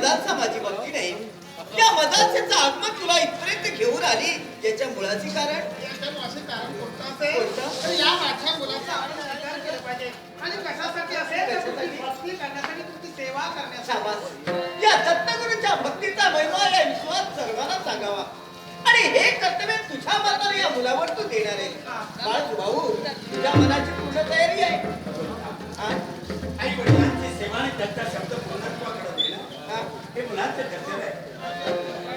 मदाचा माझी भक्ती नाही. त्या मदाचं आगमन तुला इथपर्यंत घेऊन आली. याच्या मुळाचे कारण? या दत्तगुरूच्या भक्तीचा महिमा या विश्वास सर्वांना सांगावा. आणि हे कर्तव्य तुझ्या या मुलावर तू देणार आहे. बाळ भाऊ तुझ्या मनाची पूर्ण तयारी आहे हा? आई वडिलांची सेवा आणि त्यांचा शब्द पूर्णत्वाकडे देणं हा? हे मुलांचे कर्तव्य आहे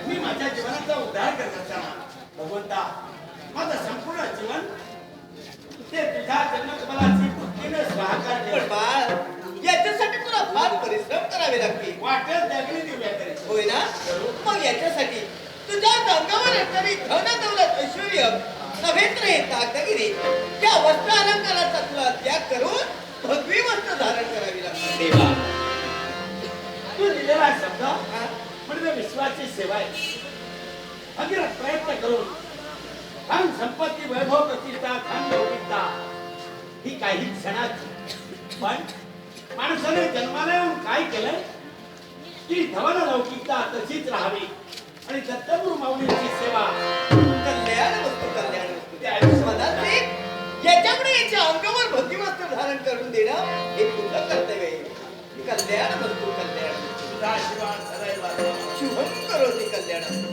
मी माझ्या जीवनाचा उद्धार करत असताना भगवंता माझं संपूर्ण जीवन ते तुझ्या स्वाहाकार पण ठेव. बाळ याच्यासाठी तुला फार परिश्रम करावे लागतील वाटेल त्यागणी दिव्या करेल होय ना मग याच्यासाठी तुझ्या अंगावर असणारी धन दौलत ऐश्वर्य तर हे दागदागिरी त्या वस्त्र अलंकाराचा तुला त्याग करून भगवी वस्त्र धारण करावी देवा तू दिलेला शब्द? म्हणजे विश्वाची सेवा आहे अविरत प्रयत्न करून. धन संपत्ती वैभव प्रतिष्ठा धन लौकिकता. ही काही क्षणात पण माणसाने जन्माला येऊन काय केलंय? की धवन लौकिकता तशीच राहावी. आणि दत्तगुरु माऊलींची सेवा. कल्याण वस्तू कल्याण वस्तू. ते आयुष्य याच्याकडे याच्या अंगावर भगवीवस्त्र धारण करून देणं हे तुझं कर्तव्य आहे. कल्याण वस्तू कल्याण वस्तू. तुझा आशीर्वाद शुभम कल्याण